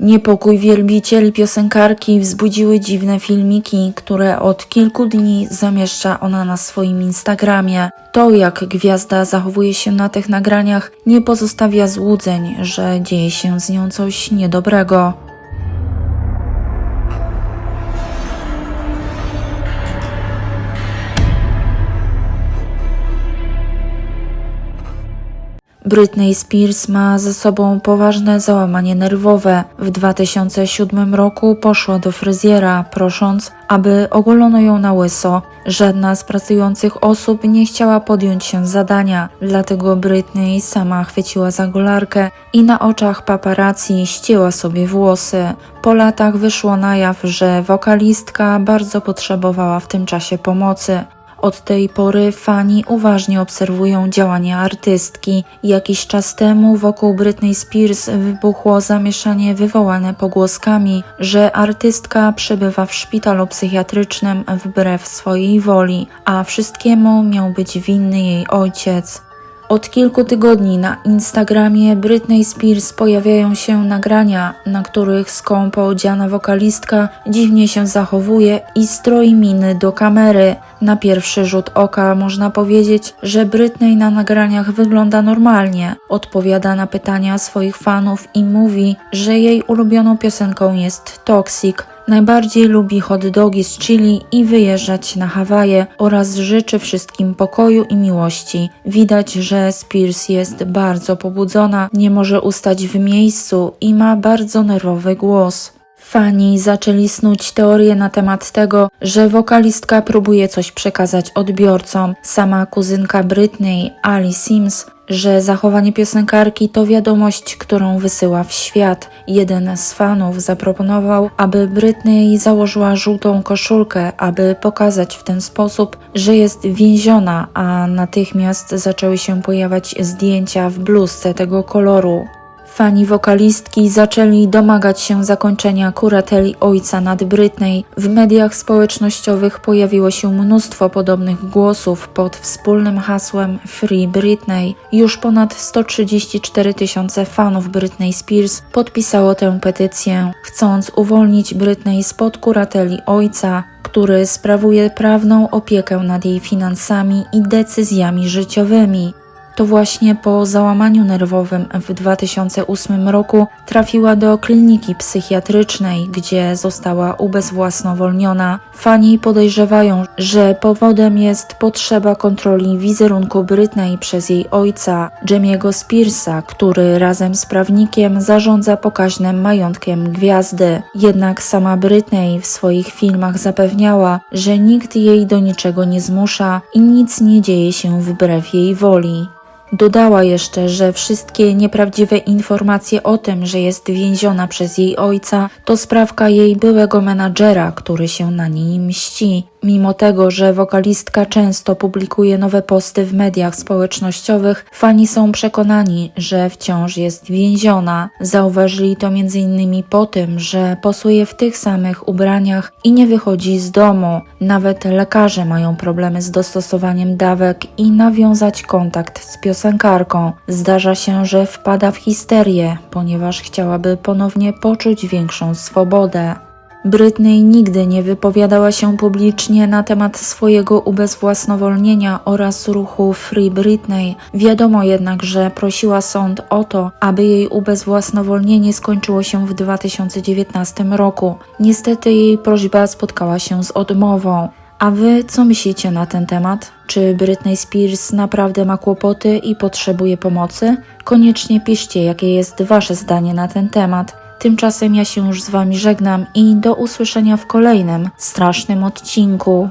Niepokój wielbicieli piosenkarki wzbudziły dziwne filmiki, które od kilku dni zamieszcza ona na swoim Instagramie. To, jak gwiazda zachowuje się na tych nagraniach, nie pozostawia złudzeń, że dzieje się z nią coś niedobrego. Britney Spears ma ze sobą poważne załamanie nerwowe. W 2007 roku poszła do fryzjera, prosząc, aby ogolono ją na łyso. Żadna z pracujących osób nie chciała podjąć się zadania, dlatego Britney sama chwyciła za golarkę i na oczach paparazzi ścięła sobie włosy. Po latach wyszło na jaw, że wokalistka bardzo potrzebowała w tym czasie pomocy. Od tej pory fani uważnie obserwują działania artystki. Jakiś czas temu wokół Britney Spears wybuchło zamieszanie wywołane pogłoskami, że artystka przebywa w szpitalu psychiatrycznym wbrew swojej woli, a wszystkiemu miał być winny jej ojciec. Od kilku tygodni na Instagramie Britney Spears pojawiają się nagrania, na których skąpo odziana wokalistka dziwnie się zachowuje i stroi miny do kamery. Na pierwszy rzut oka można powiedzieć, że Britney na nagraniach wygląda normalnie. Odpowiada na pytania swoich fanów i mówi, że jej ulubioną piosenką jest Toxic. Najbardziej lubi hot dogi z chili i wyjeżdżać na Hawaje oraz życzy wszystkim pokoju i miłości. Widać, że Spears jest bardzo pobudzona, nie może ustać w miejscu i ma bardzo nerwowy głos. Fani zaczęli snuć teorie na temat tego, że wokalistka próbuje coś przekazać odbiorcom. Sama kuzynka Britney, Ali Sims, że zachowanie piosenkarki to wiadomość, którą wysyła w świat. Jeden z fanów zaproponował, aby Britney założyła żółtą koszulkę, aby pokazać w ten sposób, że jest więziona, a natychmiast zaczęły się pojawiać zdjęcia w bluzce tego koloru. Fani wokalistki zaczęli domagać się zakończenia kurateli ojca nad Britney. W mediach społecznościowych pojawiło się mnóstwo podobnych głosów pod wspólnym hasłem Free Britney. Już ponad 134 tysiące fanów Britney Spears podpisało tę petycję, chcąc uwolnić Britney spod kurateli ojca, który sprawuje prawną opiekę nad jej finansami i decyzjami życiowymi. To właśnie po załamaniu nerwowym w 2008 roku trafiła do kliniki psychiatrycznej, gdzie została ubezwłasnowolniona. Fani podejrzewają, że powodem jest potrzeba kontroli wizerunku Britney przez jej ojca, Jamiego Spearsa, który razem z prawnikiem zarządza pokaźnym majątkiem gwiazdy. Jednak sama Britney w swoich filmach zapewniała, że nikt jej do niczego nie zmusza i nic nie dzieje się wbrew jej woli. Dodała jeszcze, że wszystkie nieprawdziwe informacje o tym, że jest więziona przez jej ojca, to sprawka jej byłego menadżera, który się na niej mści. Mimo tego, że wokalistka często publikuje nowe posty w mediach społecznościowych, fani są przekonani, że wciąż jest więziona. Zauważyli to m.in. po tym, że posuje w tych samych ubraniach i nie wychodzi z domu. Nawet lekarze mają problemy z dostosowaniem dawek i nawiązać kontakt z piosenkarką. Zdarza się, że wpada w histerię, ponieważ chciałaby ponownie poczuć większą swobodę. Britney nigdy nie wypowiadała się publicznie na temat swojego ubezwłasnowolnienia oraz ruchu Free Britney. Wiadomo jednak, że prosiła sąd o to, aby jej ubezwłasnowolnienie skończyło się w 2019 roku. Niestety jej prośba spotkała się z odmową. A wy co myślicie na ten temat? Czy Britney Spears naprawdę ma kłopoty i potrzebuje pomocy? Koniecznie piszcie, jakie jest wasze zdanie na ten temat. Tymczasem ja się już z wami żegnam i do usłyszenia w kolejnym strasznym odcinku.